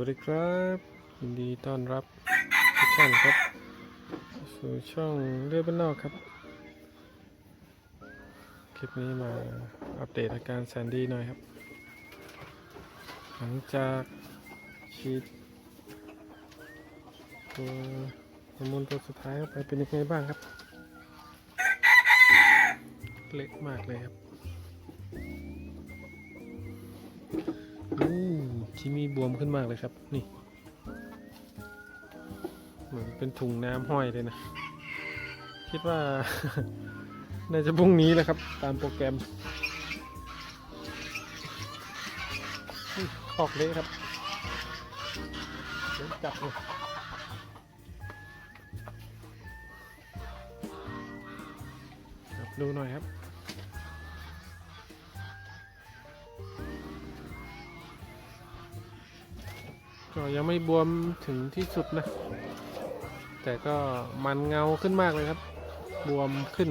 วัสดีครับยินดีต้อนรับทุกท่านครับ สู่ช่องเรือดบ้านนอกครับ คลิปนี้มาอัปเดตอาการแซนดี้หน่อยครับ หลังจากฉีดตัวฮอร์โมนตัวสุดท้ายเข้าไปเป็นยังไงบ้างครับ เล็กมากเลยครับ ที่มีบวมขึ้นมากเลยครับ นี่ เหมือนเป็นถุงน้ำห้อยเลยนะ คิดว่า น่าจะพรุ่งนี้แหละครับ ตามโปรแกรมออกเละครับเดี๋ยวจับเลยดูหน่อยครับ ก็ยังไม่บวมถึงที่สุดนะ แต่ก็มันเงาขึ้นมากเลยครับ บวมขึ้น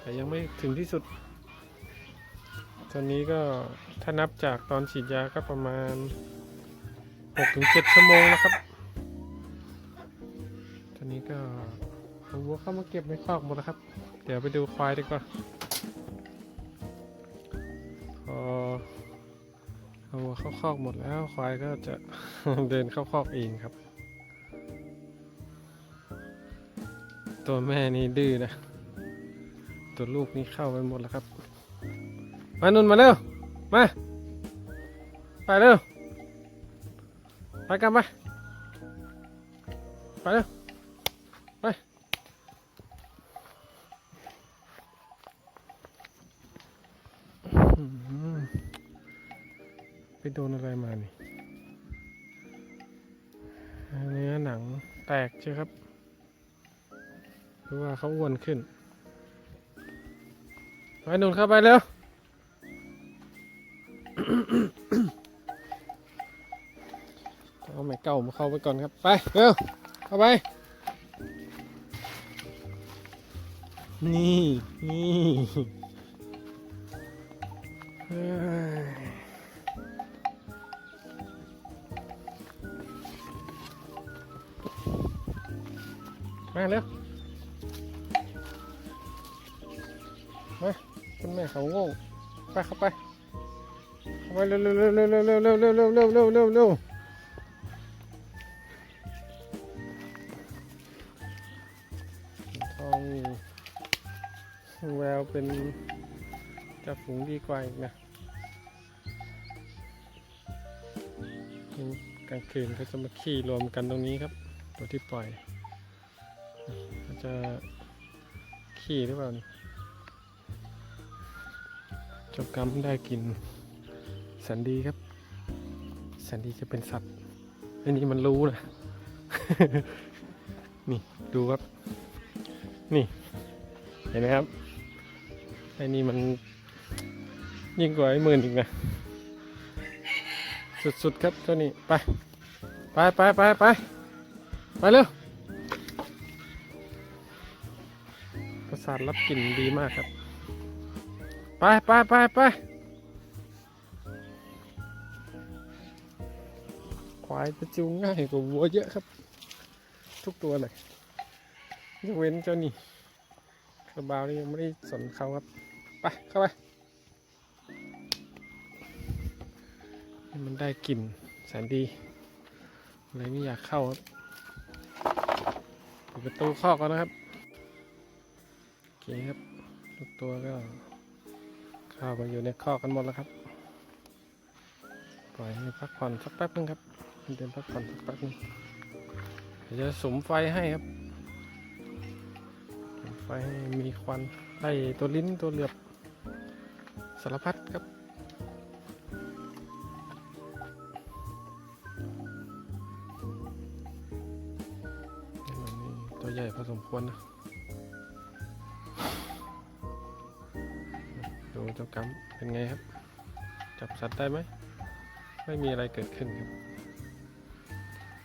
แต่ยังไม่ถึงที่สุด ตอนนี้ก็ถ้านับจากตอนฉีดยาก็ประมาณ 6-7 ชั่วโมงนะครับ ตอนนี้ก็เอาวัวเข้ามาเก็บในคอกหมดแล้วครับ เดี๋ยวไปดูควายดีกว่า วัวเข้าคอกหมดแล้วควายก็จะเดินเข้าคอกเองครับ ตัวแม่นี่ดื้อนะ ตัวลูกนี่เข้าไปหมดแล้วครับ มานุ่นมาเร็ว มา ไปเร็ว ไปกันไปไปเร็ว ไป อื้อหือ ไปโดนอะไรมานี่เนื้อหนังแตกใช่ครับ หรือว่าเขาอ้วนขึ้น ไปหนุนเข้าไปเร็วเอาแม่เก่ามาเข้าไปก่อนครับ ไปเร็วเข้าไป นี่นี่ มาเร็วมาคุณแม่เขาโง่ไปเข้าไปเข้าไปเร็วเร็วเร็วเร็วเร็วเร็วเร็วเร็วเร็วเร็วเร็วเร็วทองแววเป็นจะฝูงดีกว่าอีกนะกลางคืนก็จะมาขี่รวมกันตรงนี้ครับ ตัวที่ปล่อย จะขี่หรือเปล่านี่จบกรรมได้กินสันดีครับ สันดีจะเป็นสัตว์ไอ้นี่มันรู้นะนี่ดูครับ นี่ เห็นไหมครับไอ้นี่มันยิ่งกว่าไอ้หมื่นอีกนะ สุดๆครับเจ้านี่ไป ไปไปไปไปไปเร็ว ประสาทรับกลิ่นดีมากครับ ไปไปไปไปควายจะจูงง่ายกว่าวัวเยอะครับ ทุกตัวเลยยกเว้นเจ้านี่คาราบาวนี่ยังไม่ได้สนเขาครับ ไป เข้าไป มันได้กลิ่นแสนดีเลยไม่อยากเข้าครับปิดประตูคอกก่อนนะครับ คครับ ทุกตัวก็เข้ามาอยู่ในคอกกันหมดแล้วครับ ปล่อยให้พักผ่อนสักแป๊บนึงครับเดินพักผ่อนสักแป๊บนึงเดี๋ยวจะสมไฟให้ครับสมไฟให้มีควันไล่ตัวลิ้นตัวเหลือบสารพัดครับตัวใหญ่พอสมควรนะูเจ้ากรรมเป็นไงครับ จับสัตว์ได้ไหม ไม่มีอะไรเกิดขึ้นครับ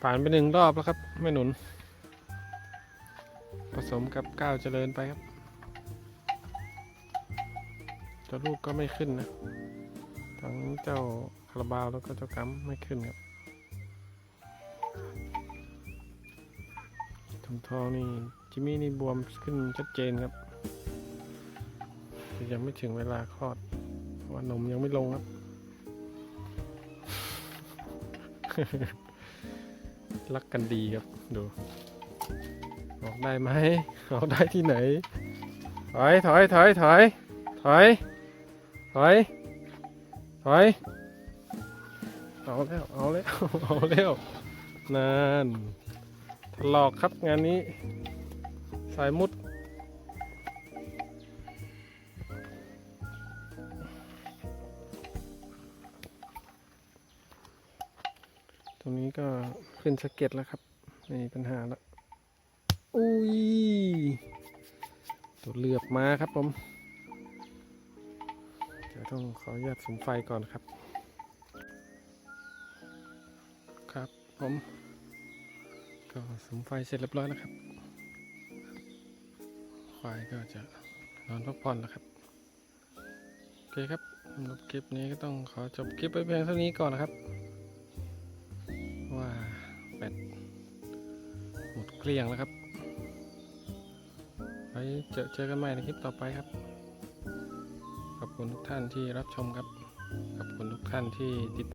ผ่านไปหนึ่งรอบแล้วครับ ไม่หนุน ผสมกับก้าวเจริญไปครับเจ้าลูกก็ไม่ขึ้นนะ ทั้งเจ้าคาราบาวแล้วก็เจ้ากรรมไม่ขึ้นครับทองทองนี่จิมมี่นี่บวมขึ้นชัดเจนครับ ยังไม่ถึงเวลาคลอด เพราะว่านมยังไม่ลงครับ รักกันดีครับ ดู ออกได้ไหมออกได้ที่ไหน ถอย ถอย ถอย ถอย ถอย ถอย ถอย เอาแล้ว เอาแล้ว เอาแล้วนานถลอกครับงานนี้ สายมุด รงนี้ก็ขึ้นสะเก็ดแล้วครับไม่มีปัญหาแล้วอุ้ยตัวเหลือบมาครับผมเดี๋ยวต้องขออนุญาตสุมไฟก่อนครับ ครับผมก็สุมไฟเสร็จเรียบร้อยแล้วครับ ควายก็จะนอนพักผ่อนแล้วครับโอเคครับสำหรับคลิปนี้ก็ต้องขอจบคลิปไปเพียงเท่านี้ก่อนนะครับ เกลี้ยงแล้วครับไว้เจอเจอกันใหม่ในคลิปต่อไปครับ ขอบคุณทุกท่านที่รับชมครับ ขอบคุณทุกท่านที่ติด